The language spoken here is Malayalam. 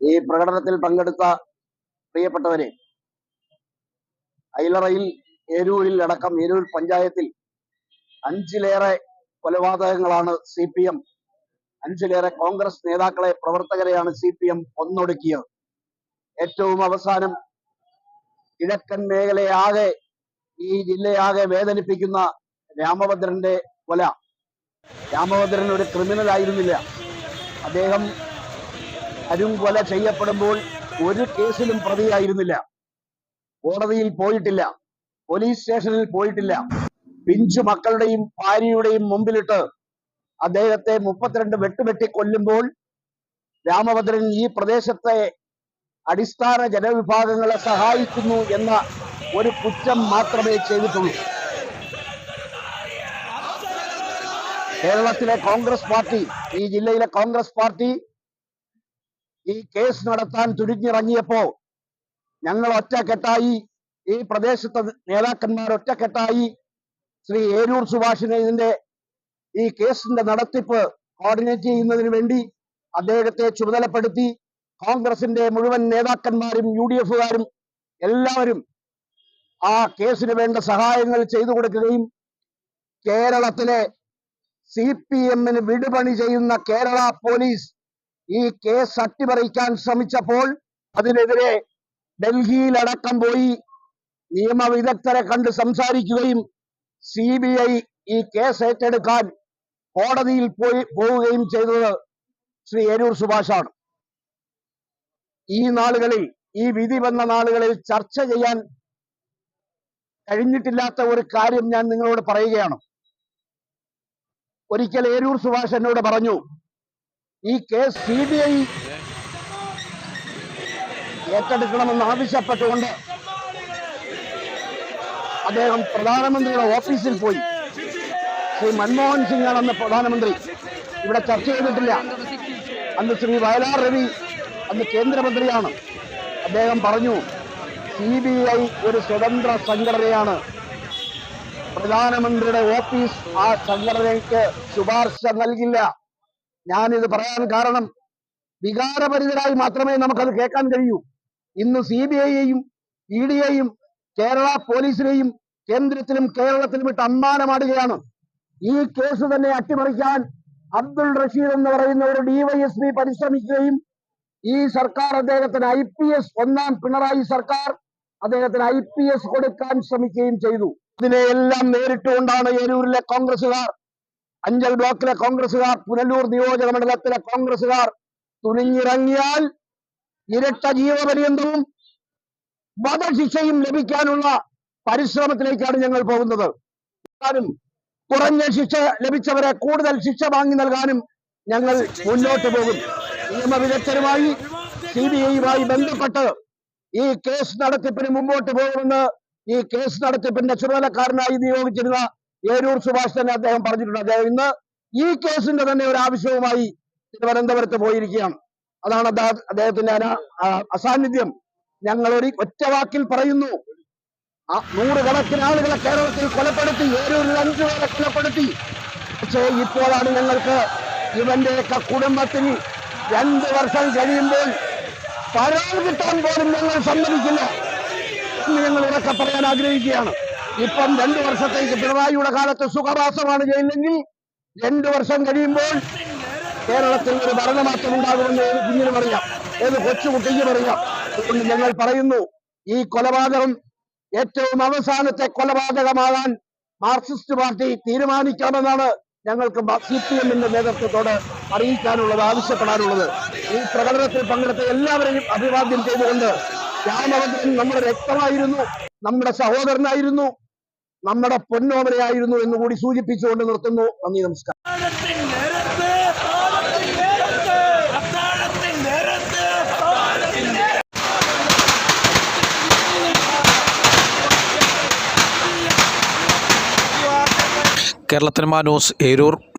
ഈ പ്രകടനത്തിൽ പങ്കെടുത്ത പ്രിയപ്പെട്ടവരെ ഐലറയിൽ ഏരൂരിൽ അടക്കം ഏരൂർ പഞ്ചായത്തിൽ അഞ്ചിലേറെ കൊലപാതകങ്ങളാണ് സി പി എം അഞ്ചിലേറെ കോൺഗ്രസ് നേതാക്കളെ പ്രവർത്തകരെയാണ് സി പി എം ഒന്നൊടുക്കിയത്. ഏറ്റവും അവസാനം കിഴക്കൻ മേഖലയാകെ ഈ ജില്ലയാകെ വേദനിപ്പിക്കുന്ന രാമഭദ്രന്റെ കൊല. രാമഭദ്രൻ ഒരു ക്രിമിനൽ ആയിരുന്നില്ല അദ്ദേഹം അരും കൊല ചെയ്യപ്പെടുമ്പോൾ ഒരു കേസിലും പ്രതിയായിരുന്നില്ല. കോടതിയിൽ പോയിട്ടില്ല. പോലീസ് സ്റ്റേഷനിൽ പോയിട്ടില്ല. പിഞ്ചു മക്കളുടെയും ഭാര്യയുടെയും മുമ്പിലിട്ട് അദ്ദേഹത്തെ മുപ്പത്തിരണ്ട് വെട്ടുവെട്ടി കൊല്ലുമ്പോൾ രാമഭദ്രൻ ഈ പ്രദേശത്തെ അടിസ്ഥാന ജനവിഭാഗങ്ങളെ സഹായിക്കുന്നു എന്ന ഒരു കുറ്റം മാത്രമേ ചെയ്തിട്ടുള്ളൂ. കേരളത്തിലെ കോൺഗ്രസ് പാർട്ടി ഈ ജില്ലയിലെ കോൺഗ്രസ് പാർട്ടി ഈ കേസ് നടത്താൻ തുനിഞ്ഞിറങ്ങിയപ്പോ ഞങ്ങൾ ഒറ്റക്കെട്ടായി ഈ പ്രദേശത്തെ നേതാക്കന്മാർ ഒറ്റക്കെട്ടായി ശ്രീ ഏരൂർ സുഭാഷിനെ ഇതിന്റെ ഈ കേസിന്റെ നടത്തിപ്പ് കോർഡിനേറ്റ് ചെയ്യുന്നതിന് വേണ്ടി അദ്ദേഹത്തെ ചുമതലപ്പെടുത്തി. കോൺഗ്രസിന്റെ മുഴുവൻ നേതാക്കന്മാരും യു ഡി എഫുകാരും എല്ലാവരും ആ കേസിന് വേണ്ട സഹായങ്ങൾ ചെയ്തു കൊടുക്കുകയും കേരളത്തിലെ സി പി എമ്മിന് വിടുപണി ചെയ്യുന്ന കേരള പോലീസ് ഈ കേസ് അട്ടിമറിക്കാൻ ശ്രമിച്ചപ്പോൾ അതിനെതിരെ ഡൽഹിയിലടക്കം പോയി നിയമവിദഗ്ധരെ കണ്ട് സംസാരിക്കുകയും സി ബി ഐ ഈ കേസ് ഏറ്റെടുക്കാൻ കോടതിയിൽ പോയി പോവുകയും ചെയ്തത് ശ്രീ എരൂർ സുഭാഷാണ്. ഈ നാളുകളിൽ ഈ വിധി വന്ന നാളുകളിൽ ചർച്ച ചെയ്യാൻ കഴിഞ്ഞിട്ടില്ലാത്ത ഒരു കാര്യം ഞാൻ നിങ്ങളോട് പറയുകയാണ്. ഒരിക്കൽ ഏരൂർ സുഭാഷ് എന്നോട് പറഞ്ഞു ഈ കേസ് സി ബി ഐ ഏറ്റെടുക്കണമെന്ന് ആവശ്യപ്പെട്ടുകൊണ്ട് അദ്ദേഹം പ്രധാനമന്ത്രിയുടെ ഓഫീസിൽ പോയി. ശ്രീ മൻമോഹൻ സിംഗ് ആണ് അന്ന് പ്രധാനമന്ത്രി. ഇവിടെ ചർച്ച ചെയ്തിട്ടില്ല. അന്ന് ശ്രീ വയലാർ രവി അന്ന് കേന്ദ്രമന്ത്രിയാണ്. അദ്ദേഹം പറഞ്ഞു സി ബി ഐ ഒരു സ്വതന്ത്ര സംഘടനയാണ്. പ്രധാനമന്ത്രിയുടെ ഓഫീസ് ആ സംഘടനയ്ക്ക് ശുപാർശ നൽകില്ല. ഞാനിത് പറയാൻ കാരണം വികാരപരിതരായി മാത്രമേ നമുക്കത് കേൾക്കാൻ കഴിയൂ. ഇന്ന് സി ബി ഐയെയും ഇ ഡിയെയും കേരള പോലീസിനെയും കേന്ദ്രത്തിലും കേരളത്തിലും ഇട്ട് അമ്മാനമാടുകയാണ്. ഈ കേസ് തന്നെ അട്ടിമറിക്കാൻ അബ്ദുൾ റഷീദ് എന്ന് പറയുന്ന ഒരു ഡിവൈഎസ്പി പരിശ്രമിക്കുകയും ഈ സർക്കാർ അദ്ദേഹത്തിന് ഐ പി എസ് ഒന്നാം പിണറായി സർക്കാർ അദ്ദേഹത്തിന് ഐ പി എസ് കൊടുക്കാൻ ശ്രമിക്കുകയും ചെയ്തു. ഇതിനെയെല്ലാം നേരിട്ടുകൊണ്ടാണ് ഏരൂരിലെ കോൺഗ്രസുകാർ അഞ്ചൽ ബ്ലോക്കിലെ കോൺഗ്രസുകാർ പുനലൂർ നിയോജക മണ്ഡലത്തിലെ കോൺഗ്രസുകാർ തുനിഞ്ഞിറങ്ങിയാൽ ഇരട്ട ജീവപര്യന്തവും വധശിക്ഷയും ലഭിക്കാനുള്ള പരിശ്രമത്തിലേക്കാണ് ഞങ്ങൾ പോകുന്നത്. കുറഞ്ഞ ശിക്ഷ ലഭിച്ചവരെ കൂടുതൽ ശിക്ഷ വാങ്ങി നൽകാനും ഞങ്ങൾ മുന്നോട്ട് പോകും. നിയമവിദഗ്ധരുമായി സി ബി ഐയുമായി ബന്ധപ്പെട്ട് ഈ കേസ് നടത്തിപ്പിന് മുമ്പോട്ട് പോകുമെന്ന് ഈ കേസ് നടത്തിപ്പിന്റെ ചുമതലക്കാരനായി നിയോഗിച്ചിരുന്ന ഏരൂർ സുഭാഷ് തന്നെ അദ്ദേഹം പറഞ്ഞിട്ടുണ്ട്. അദ്ദേഹം ഇന്ന് ഈ കേസിന്റെ തന്നെ ഒരു ആവശ്യവുമായി തിരുവനന്തപുരത്ത് പോയിരിക്കുകയാണ്. അതാണ് അദ്ദേഹ- അദ്ദേഹത്തിന്റെ അസാന്നിധ്യം ഞങ്ങൾ ഒരു ഒറ്റ വാക്കിൽ പറയുന്നു. നൂറുകണക്കിന് ആളുകളെ കേരളത്തിൽ കൊലപ്പെടുത്തി ഏരൂരിൽ അഞ്ചു പേരെ കൊലപ്പെടുത്തി. പക്ഷേ ഇപ്പോഴാണ് ഞങ്ങൾക്ക് ഇവന്റെയൊക്കെ കുടുംബത്തിന് രണ്ട് വർഷം കഴിയുമ്പോൾ പരാതി കിട്ടാൻ പോലും ഞങ്ങൾ സമ്മതിക്കില്ല. എന്ന് ഞങ്ങൾ ഉറക്കെ പറയാൻ ആഗ്രഹിക്കുകയാണ്. ഇപ്പം രണ്ടു വർഷത്തേക്ക് പിണറായിയുടെ കാലത്ത് സുഖവാസമാണ് ചെയ്യുന്നെങ്കിൽ രണ്ടു വർഷം കഴിയുമ്പോൾ കേരളത്തിൽ ഒരു ഭരണമാറ്റം ഉണ്ടാകുമെന്ന് ഏത് കുഞ്ഞിന് പറയാം. ഏത് കൊച്ചുകുട്ടിക്ക് പറയാം. അതുകൊണ്ട് ഞങ്ങൾ പറയുന്നു ഈ കൊലപാതകം ഏറ്റവും അവസാനത്തെ കൊലപാതകമാകാൻ മാർക്സിസ്റ്റ് പാർട്ടി തീരുമാനിക്കണമെന്നാണ് ഞങ്ങൾക്ക് സി പി എമ്മിന്റെ നേതൃത്വത്തോട് അറിയിക്കാനുള്ളത് ആവശ്യപ്പെടാനുള്ളത്. ഈ പ്രകടനത്തിൽ പങ്കെടുത്ത എല്ലാവരെയും അഭിവാദ്യം ചെയ്തുകൊണ്ട് രാമഭദ്രൻ നമ്മുടെ രക്തമായിരുന്നു നമ്മുടെ സഹോദരനായിരുന്നു നമ്മുടെ പൊന്നോമനയായിരുന്നു എന്ന് കൂടി സൂചിപ്പിച്ചുകൊണ്ട് നിർത്തുന്നു. നന്ദി നമസ്കാരം. കേരളത്തിനുമാ ന്യൂസ് ഏരൂർ.